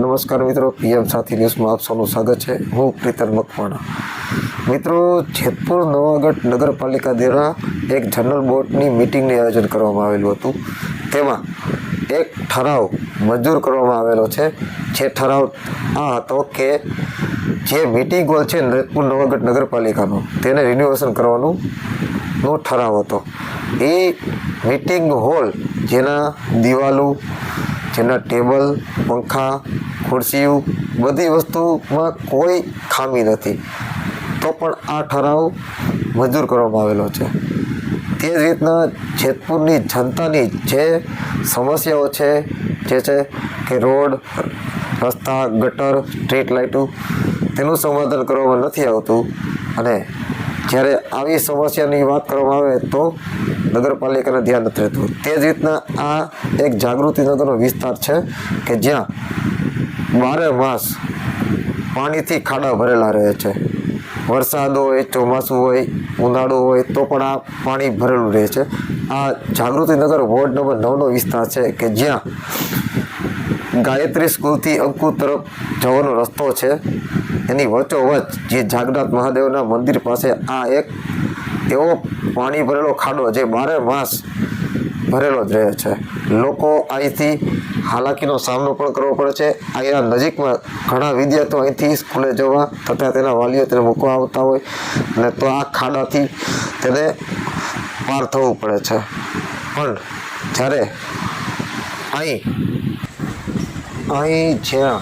નમસ્કાર મિત્રો, પીએમ સાથી ન્યૂઝમાં આપ સૌનું સ્વાગત છે. હું પ્રીતન મકવાણા. મિત્રો જેતપુર નવાગઢ નગરપાલિકા દ્વારા એક જનરલ બોર્ડની મિટિંગનું આયોજન કરવામાં આવેલું હતું. તેમાં એક ઠરાવ મંજૂર કરવામાં આવેલો છે. જે ઠરાવ આ હતો કે જે મિટિંગ હોલ છે જેતપુર નવાગઢ નગરપાલિકાનો, તેને રિન્યુએશન કરવાનું નો ઠરાવ હતો. એ મિટિંગ હોલ જેના દિવાલો, જેના ટેબલ, પંખા ખુરશીઓ બધી વસ્તુમાં કોઈ ખામી નથી. તો પણ આ ઠરાવ મંજૂર કરવામાં આવેલો છે. તે જ રીતના જેતપુરની જનતાની જે સમસ્યાઓ છે, જે છે કે રોડ, રસ્તા, ગટર, સ્ટ્રીટ લાઇટો, તેનું સમાધાન કરવામાં નથી આવતું અને જ્યારે આવી સમસ્યાની વાત કરવામાં આવે તો નગરપાલિકાને ધ્યાન નથી રહેતું. તે જ રીતના આ એક જાગૃતિનગરનો વિસ્તાર છે કે જ્યાં બારે માસ પાણીથી ખાડા ભરેલા રહે છે. વરસાદ હોય, ચોમાસું હોય, ઉનાળો હોય, તો પણ આ પાણી ભરેલું રહે છે. આ જાગૃતિનગર વોર્ડ નંબર નવનો વિસ્તાર છે કે જ્યાં ગાયત્રી સ્કૂલથી અંકુર તરફ જવાનો રસ્તો છે. એની વચોવચ જે જાગનાથ મહાદેવના મંદિર પાસે આ એક એવો પાણી ભરેલો ખાડો જે બારે માસ ભરેલો જ રહે છે. લોકો અહીંથી હાલાકીનો સામનો પણ કરવો પડે છે. અહીંયા નજીકમાં ઘણા વિદ્યાર્થીઓ અહીંથી સ્કૂલે જવા તથા તેના વાલીઓ તેને મૂકવા આવતા હોય અને તો આ ખાડાથી તેને પાર થવું પડે છે. પણ જ્યારે અહીં અહીં જ્યાં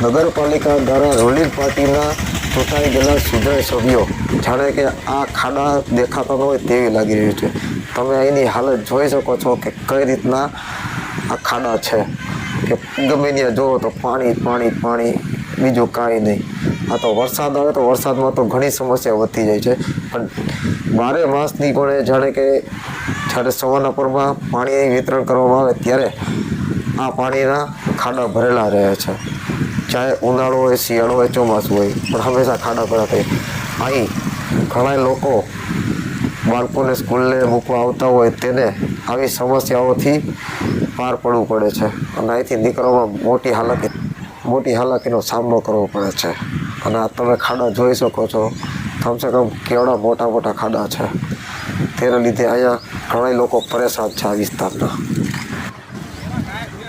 નગરપાલિકા દ્વારા રોલિંગ પાર્ટીના ચૂંટાઈ ગયેલા સુધાય સભ્યો જાણે કે આ ખાડા દેખાતા હોય તેવી લાગી રહ્યું છે. તમે અહીંની હાલત જોઈ શકો છો કે કઈ રીતના આ ખાડા છે. કે ગમે ત્યાં જુઓ તો પાણી પાણી પાણી, બીજું કાંઈ નહીં. આ તો વરસાદ આવે તો વરસાદમાં તો ઘણી સમસ્યા વધતી જાય છે. પણ બારે માસની પણ જાણે કે જ્યારે સવારના પરમાં પાણી વિતરણ કરવામાં આવે ત્યારે આ પાણીના ખાડા ભરેલા રહે છે. ચાહે ઉનાળો હોય, શિયાળો હોય, ચોમાસું હોય, પણ હંમેશા ખાડા ભરા થાય અહીં ઘણા લોકો બાળકોને સ્કૂલને મૂકવા આવતા હોય તેને આવી સમસ્યાઓથી પાર પડવું પડે છે. અને અહીંથી નીકળવામાં મોટી હાલાકી, મોટી હાલાકીનો સામનો કરવો પડે છે. અને આ તમે ખાડા જોઈ શકો છો. કમસે કમ કેવડા મોટા મોટા ખાડા છે. તેના લીધે અહીંયા ઘણા લોકો પરેશાન છે આ વિસ્તારના.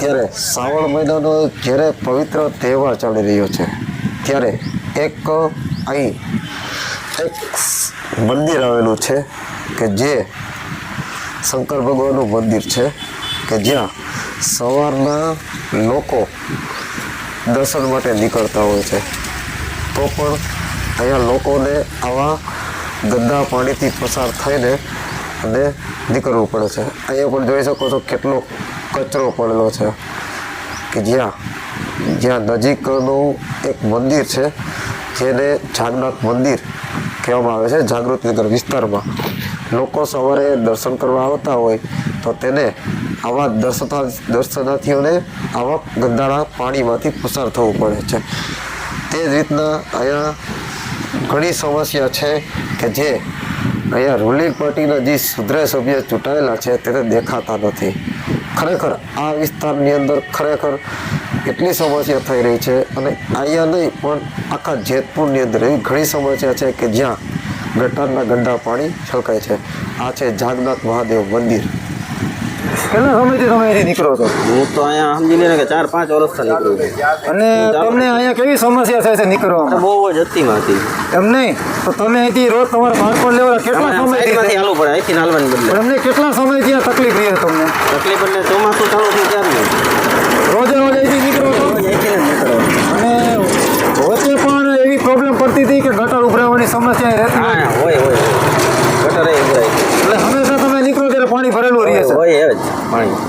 ત્યારે શ્રાવણ મહિનાનો જ્યારે પવિત્ર તહેવાર ચાલી રહ્યો છે, ત્યારે એક અહીં એક મંદિર આવેલું છે કે જે શંકર ભગવાનનું મંદિર છે, કે જ્યાં સવારના લોકો દર્શન માટે નીકળતા હોય છે. તો પણ અહીંયા લોકોને આવા ગંદા પાણીથી પસાર થઈને અને નીકળવું પડે છે. અહીંયા પણ જોઈ શકો છો કેટલો કચરો પડેલો છે. કે જ્યાં જ્યાં નજીકનું એક મંદિર છે, જેને જાગનાથ મંદિર કહેવામાં આવે છે જાગૃતિનગર વિસ્તારમાં. લોકો સવારે દર્શન કરવા આવતા હોય તો તેને આવા દર્શના, દર્શનાર્થીઓને આવા ગંદાળા પાણીમાંથી પસાર થવું પડે છે. તે જ રીતના અહીંયા ઘણી સમસ્યા છે કે જે અહીંયા રૂલિંગ પાર્ટીના જે સુધરે સભ્ય ચૂંટાયેલા છે તેને દેખાતા નથી. ખરેખર આ વિસ્તારની અંદર ખરેખર એટલી સમસ્યા થઈ રહી છે અને અહીંયા નહીં, પણ આખા જેતપુરની અંદર એવી ઘણી સમસ્યા છે કે જ્યાં ગટારના ગંદા પાણી છલકાય છે. આ છે જાગનાથ મહાદેવ મંદિર. કેટલા સમયથી તમે અહીંથી નીકળો છો? હું તો અહીંયા સમજી લે કે ચાર પાંચ વર્ષથી નીકળું છું. અને તમને અહીંયા કેવી સમસ્યા થાય છે નીકળવામાં? બહુ જ હતી. એમ નહીં? તો તમે અહીંથી રોજ તમારે બાળકો લેવા કેટલા સમયથી હાલવું પડે અહીંથી હાલવાની બદલે. પણ કેટલા સમયથી આ તકલીફ રહી તમને? તકલીફ એટલે ચોમાસું ચાલુ થયું ત્યારનું રોજે રોજ અહીંથી નીકળો છો અહીંથી જ નીકળો અને વચ્ચે પણ એવી પ્રોબ્લેમ પડતી હતી કે ગટર ઉભરાવાની સમસ્યા રહેતી હોય હા હોય હોય ગટર એ ઉભરાય એટલે હંમેશા તમે નીકળો ત્યારે પાણી ભરેલું રહે છે હોય એ જ પાણી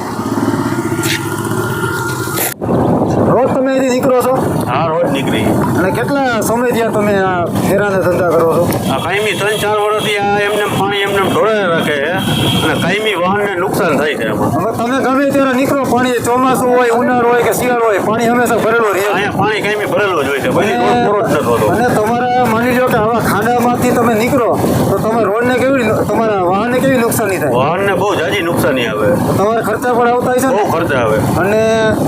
રોજ તમે અહીંથી નીકળો છો હા રોજ નીકળી અને કેટલા સમયથી આ તમે આ ફેરાને ધંધા કરો છો? આ કાયમી ત્રણ ચાર વર્ષથી આ એમને પાણી એમને ઢોળાઈ રાખે છે અને કાયમી વાહનને નુકસાન થાય છે હવે તમે ગમે ત્યારે નીકળો પાણી ચોમાસું હોય ઉનાળો હોય કે શિયાળો હોય પાણી હંમેશા ભરેલું રહે. છે અહીંયા પાણી કાયમી ભરેલું જ હોય છે અને તમારા માની લો કે આવા ખાડામાંથી તમે નીકળો તો તમે રોડને કેવી તમારા વાહનને કેવી નુકસાની થાય? વાહનને નુકસાની આવે. તમારા ખર્ચા પણ આવતા હશે બહુ ને ખર્ચા આવે. અને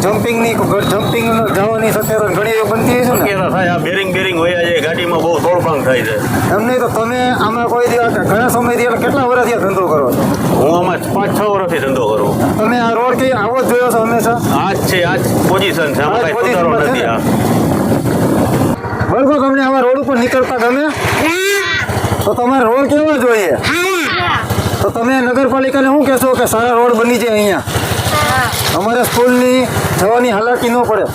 જમ્પિંગની જમ્પિંગ જવાની શક્યતા ઘણી બનતી હશે ને? થાય. આ બેરિંગ બેરિંગ હોય છે ગાડીમાં બહુ તોડફાંગ થાય છે. એમ નહીં તો તમે આમાં કોઈ દિવસ ઘણા સમયથી એટલે કેટલા વર્ષથી આ ધંધો કરો છો? હું આમાં પાંચ છ વર્ષથી ધંધો કરું. તમે આ રોડ કે આવો જ જોયો છો હંમેશા? આ જ છે આ જ પોઝિશન છે. આમાં આ સુધારો નથી આ બરોબર તમને આવા રોડ ઉપર નીકળતા ગમે? તો તમારે રોડ કેવો જોઈએ? તો તમે નગરપાલિકાને શું કહેશો કે સારા રોડ બની જાય અહીંયા? અમારે સ્કૂલની જવાની હાલાકી ન પડે.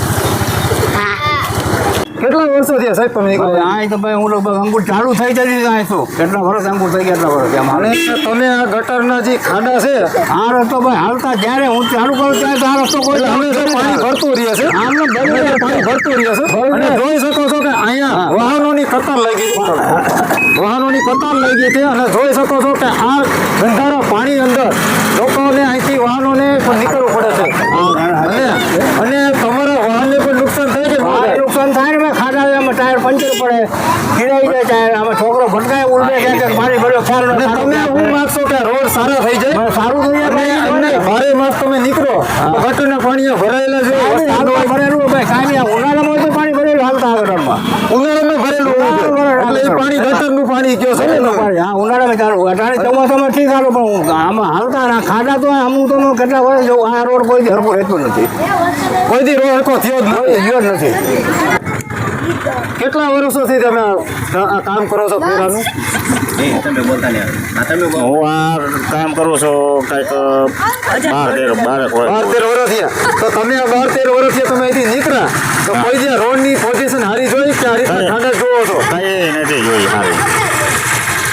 કેટલા વર્ષો થયા સાહેબ તમે અહીં તો ભાઈ હું લગભગ અંગુર ચાલુ થઈ જતી અહીં તો. કેટલા વર્ષ અંગુર થઈ ગયા એટલા વર્ષ એમાં અને તમે આ ગટરના જે ખાડા છે આ રસ્તો ભાઈ હાલતા જ્યારે હું ચાલુ કરું ત્યારે આ રસ્તો કોઈ હંમેશા પાણી ભરતું રહે છે. આમને હંમેશા પાણી ભરતું રહે છે. અને જોઈ શકો છો કે અહીંયા વાહનોની કતાર લાગી છે. વાહનોની કતાર લાગી છે અને જોઈ શકો છો કે આ ગંધારા પાણી અંદર લોકોને અહીંથી વાહનોને પણ નીકળવું પડે છે. અને અને તમારા વાહનને પણ નુકસાન થાય કે ન આ થાય? નુકસાન થાય ને ભાઈ ખાડા આમાં ટાયર પંચર પડે ખીરાઈ જાય ટાયર આમાં છોકરો ભટકાય ઉલટે કે ક્યાંક પાણી ભર્યો ખ્યાલ તમે હું માગશો કે રોડ સારા થઈ જાય? સારું થઈ જાય અમને ભારે માસ તમે નીકળો ગટરના પાણી ભરાયેલા છે ભરેલું ભાઈ કાંઈ ઉનાળામાં તો પાણી ભરેલું હાલતા આગળમાં. ઉનાળામાં ભરેલું. એટલે એ પાણી ગટરનું પાણી કયો છે? હા ઉનાળામાં ચાલુ અટાણે ચોમાસામાં ઠીક હાલો પણ હું આમાં હાલતા ના. ખાડા તો આમ તો કેટલા વર્ષ જોઉં આ રોડ કોઈ હરખું રહેતું નથી. કોઈ રોડ હરખો થયો જ નથી થયો જ નથી. કેટલા વર્ષોથી તમે આ કામ કરો છો પૂરાનું? હું આ કામ કરું છું કંઈક બાર તેર બાર બાર તેર વર્ષ થયા તો તમે આ બાર તેર વર્ષ થયા તમે અહીંથી નીકળ્યા? તો કોઈ જે રોડની પોઝિશન હારી જોઈ કે હારી રીતના જોવો છો? કઈ નથી જોઈ સારી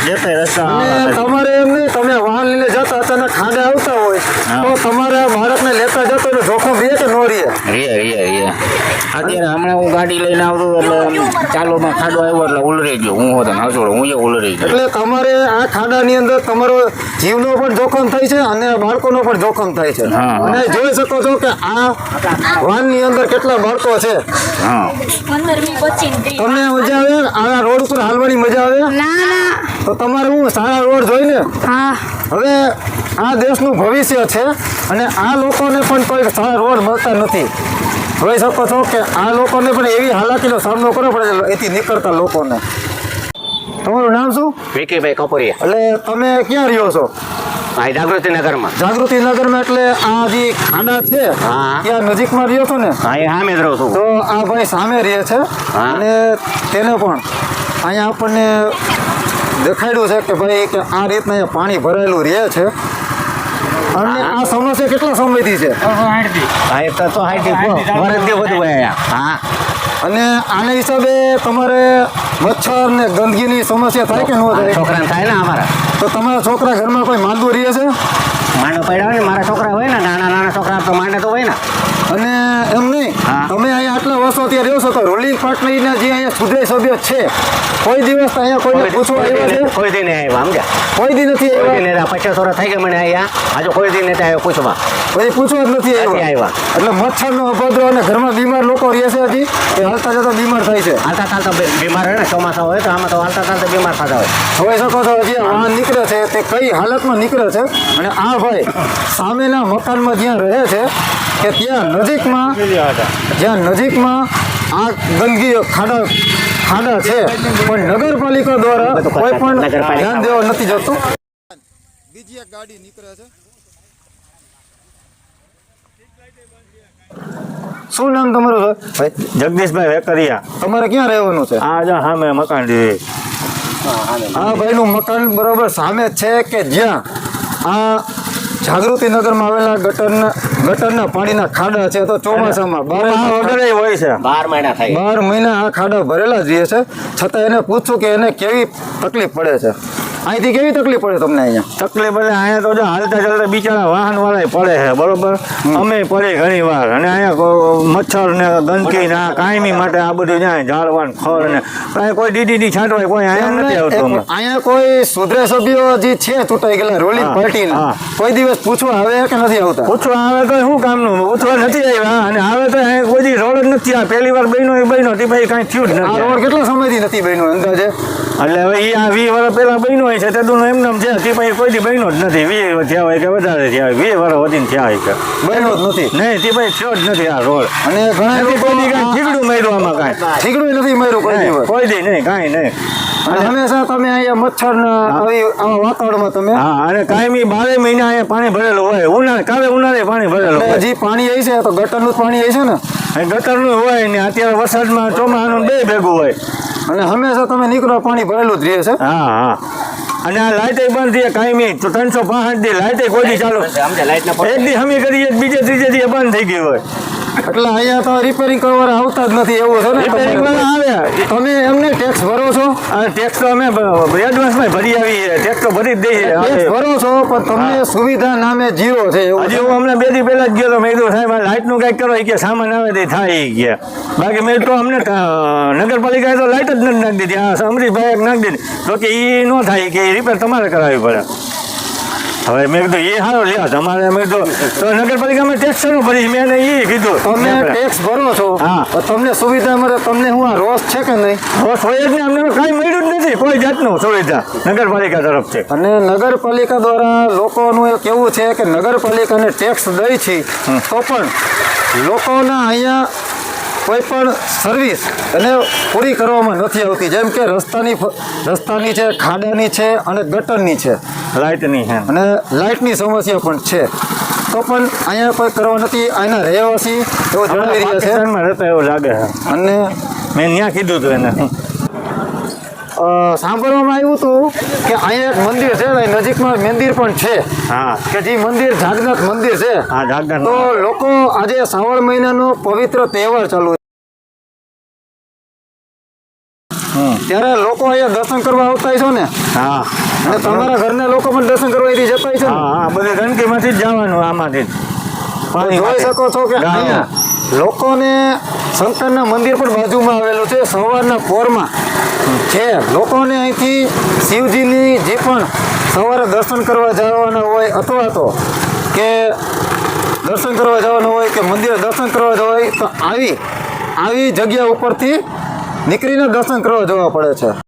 રસ્તા તમારે એમ નહીં તમે વાહન લઈને જતા અચાનક ખાંડે આવતા હોય તો તમારે આ બાળકને લેતા જતો એટલે જોખમ રે કે નો રે રે રે રે અત્યારે હમણાં હું ગાડી લઈને આવતો એટલે ચાલોમાં ખાડો આવ્યો એટલે ઉલરી ગયો. હું હતો હસોડો હું એ ઉલરી ગયો. એટલે તમારે આ ખાડાની અંદર તમારો જીવનો પણ જોખમ થાય છે અને બાળકોનો પણ જોખમ થાય છે. અને જોઈ શકો છો કે આ વાનની અંદર કેટલા બાળકો છે. તમને મજા આવે? આ રોડ ઉપર હાલવાની મજા આવે? ના ના. તો તમારે હું સારા રોડ જોઈને હા. હવે આ દેશનું ભવિષ્ય છે અને આ લોકોને પણ કોઈ સારા રોડ મળતા નથી. જોઈ શકો છો કે આ લોકોને પણ એવી હાલાકીનો સામનો કરવો પડે એથી નીકળતા લોકોને. તમારું નામ શું? વિકીભાઈ કપોરિયા. એટલે તમે ક્યાં રહ્યો છો? ભાઈ જાગૃતિ નગરમાં જાગૃતિ નગરમાં એટલે આ જે ખાડા છે હા. ત્યાં નજીકમાં રહ્યો છો ને? હા એ સામે જ રહું છું. તો આ ભાઈ સામે રહે છે અને તેને પણ. અહીંયા આપણને દેખાડ્યું છે કે ભાઈ કે આ રીતના પાણી ભરાયેલું રહે છે. અને આ સમસ્યા કેટલા સમયથી છે? તો હાઈટી વરસથી વધુ હા. અને આના હિસાબે તમારે મચ્છર ને ગંદકીની સમસ્યા થાય કે ન થાય? છોકરાને થાય ને અમારા. તો તમારા છોકરા ઘરમાં કોઈ માંદું રહે છે? માંડો પડ્યા હોય ને મારા છોકરા હોય ને નાના નાના છોકરા તો માંડે તો હોય ને. અને એમ નહીં. તમે અહીંયા આટલા વર્ષો અત્યારે રહ્યો છો તો રૂલિંગ પાર્ટનરના જે અહીંયા સુધરે સભ્ય છે કોઈ દિવસ અહીંયા કોઈને પૂછવા આવ્યા છે? કોઈ દી નહીં આવ્યા સમજ્યા? કોઈ દી નથી કોઈ આવ્યા? પચાસ વર્ષ થઈ ગયા મને અહીંયા. હજુ કોઈ દી નથી આવ્યો પૂછવા. પછી પૂછવા જ નથી આવ્યા. એટલે મચ્છરનો અભદ્ર અને ઘરમાં બીમાર લોકો રહે છે હજી એ હાલતા જતા બીમાર થાય છે. હાલતા ચાલતા બીમાર હોય ને ચોમાસા હોય તો આમાં તો હાલતા ચાલતા બીમાર થતા હોય. જોઈ શકો છો આ વાહન નીકળે છે તે કઈ હાલતમાં નીકળે છે? અને આ ભાઈ સામેના મકાનમાં જ્યાં રહે છે કે ત્યાં નજીકમાં જ્યાં નજીકમાં આ ગંદકી ખાડા ખાડા છે. પણ નગરપાલિકા દ્વારા કોઈ પણ નગરપાલિકા. ધ્યાન દેવા નથી જતું. બીજી એક ગાડી નીકળે છે. શું નામ તમારું સર જગદીશભાઈ વેકરિયા. તમારે ક્યાં રહેવાનું છે? આ જો સામે મકાન છે. આ ભાઈનું મકાન બરોબર સામે જ છે કે જ્યાં? આ જાગૃતિ નગરમાં આવેલા ગટરના ગટરના પાણીના ખાડા છે તો ચોમાસામાં બાર મહિના વગર હોય છે. બાર મહિના થાય. બાર મહિના આ ખાડા ભરેલા જ રહે છે. છતાં એને પૂછું કે એને કેવી તકલીફ પડે છે. અહીંથી કેવી તકલીફ પડે તમને અહીંયા? તકલીફ એટલે અહીંયા તો જો હાલતા ચાલતા બિચારા વાહન વાળા પડે છે બરોબર? અમે પડે ઘણી વાર અને અહીંયા મચ્છર ને ગંદકી ને કાયમી માટે આ બધું જાય ઝાડવાન ખર ને. અહીંયા કોઈ ની છાંટવાય કોઈ અહીંયા નથી આવતું અહીંયા કોઈ સુધરે સભ્યો જે છે ચૂંટાઈ ગયેલા રોલિંગ પાર્ટી કોઈ દિવસ પૂછવા આવે કે નથી આવતા? પૂછવા આવે તો શું કામનું? પૂછવા નથી આવ્યા. અને આવે તો અહીંયા કોઈ રોડ જ નથી આ. પહેલી વાર બન્યો એ બન્યો તે ભાઈ કાંઈ થયું જ નથી. રોડ કેટલા સમયથી નથી બન્યો અંદાજે? એટલે હવે એ આ વીસ વર્ષ પેલા બન્યો હોય છે તે દુનો એમને છે. તે પછી કોઈ દી બન્યો જ નથી. વીસ થયા હોય કે વધારે થયા હોય. વીસ વર્ષ વધીને થયા હોય કે. બન્યો જ નથી. નહીં તે પછી થયો જ નથી આ રોડ અને ઘણા લોકો ઠીકડું માર્યું આમાં કાંઈ. ઠીકડું નથી માર્યું કોઈ કોઈ દી નહીં કાંઈ નહીં. અને હંમેશા તમે અહીંયા મચ્છર વાતાવરણમાં તમે હા અને કાયમી બારે મહિના અહીંયા પાણી ભરેલું હોય. ઉનાળે કાલે ઉનાળે પાણી ભરેલું હોય. જે પાણી આવી છે તો ગટરનું જ પાણી આવી છે ને? ગટરનું હોય ને અત્યારે વરસાદમાં ચોમાસાનું બે ભેગું હોય. અને હંમેશા તમે નીકળો પાણી ભરેલું જ રહે છે. હા હા. અને આ લાઇટે બંધ થઈ કાયમી. તો ત્રણસો પાંસઠ દી લાઇટે કોઈ દી ચાલુ. એક દી હમી કરીએ બીજે ત્રીજે દી બંધ થઈ ગઈ હોય. એટલે અહીંયા તો રિપેરિંગ કરવા આવતા જ નથી એવું છે ને? રિપેરિંગ વાળા આવે તમે એમને ટેક્સ ભરો છો અને ટેક્સ તો અમે એડવાન્સમાં ભરી આવીએ ટેક્સ તો ભરી જ દઈએ ભરો છો પણ તમને સુવિધા નામે જીરો છે હજી હું હમણાં બે દી પહેલા જ ગયો તો મેં કીધું સાહેબ આ લાઇટનું કંઈક કરો એ કે સામાન આવે તે થાય એ ગયા બાકી મેં તો અમને નગરપાલિકાએ તો લાઇટ જ નથી નાખી દીધી. હા અમરીશભાઈ નાખી દીધી. તો કે એ ન થાય કે રિપેર તમારે કરાવવી પડે. હવે મેં કીધું એ સારો લ્યા તમારે મેં કીધું તો નગરપાલિકામાં ટેક્સ શરૂ ભરી મેં એને એ કીધું તમે ટેક્સ ભરો છો હા. તમને સુવિધા મળે તમને હું આ રોષ છે કે નહીં? બસ હોય જ નહીં અમને કાંઈ મળ્યું જ નથી કોઈ જાતનું સુવિધા નગરપાલિકા તરફથી અને નગરપાલિકા દ્વારા લોકોનું એ કેવું છે કે નગરપાલિકાને ટેક્સ દઈ છે તો પણ લોકોના અહીંયા કોઈ પણ સર્વિસ અને પૂરી કરવામાં નથી આવતી. જેમ કે રસ્તાની રસ્તાની છે ખાડાની છે અને ગટરની છે. લાઇટની છે. અને લાઇટની સમસ્યા પણ છે. તો પણ અહીંયા કોઈ કરવા નથી. અહીંના રહેવાસી એવો જણાવી રહ્યા છે રહેતા એવું લાગે છે. અને મેં ત્યાં કીધું હતું એને. સાંભળવામાં આવ્યું હતું કે અહીંયા એક મંદિર છે ને નજીકમાં મંદિર પણ છે. હા. કે જે મંદિર જાગનાથ મંદિર છે. હા તો લોકો આજે શ્રાવણ મહિનાનો પવિત્ર તહેવાર ચાલુ. ત્યારે લોકો અહીંયા દર્શન કરવા આવતા છો ને? હા. અને તમારા ઘરના લોકો પણ દર્શન કરવા અહીંથી જતા છે હા બધે ગંદકીમાંથી જ જવાનું આમાંથી પાણી જોઈ શકો છો કે અહીંયા લોકોને શંકરના મંદિર પણ બાજુમાં આવેલું છે સવારના પોરમાં. છે. લોકોને અહીંથી શિવજીની જે પણ સવારે દર્શન કરવા જવાના હોય અથવા તો કે દર્શન કરવા જવાનું હોય કે મંદિરે દર્શન કરવા જવાય તો આવી આવી જગ્યા ઉપરથી નીકળીને દર્શન કરવા જવા પડે છે.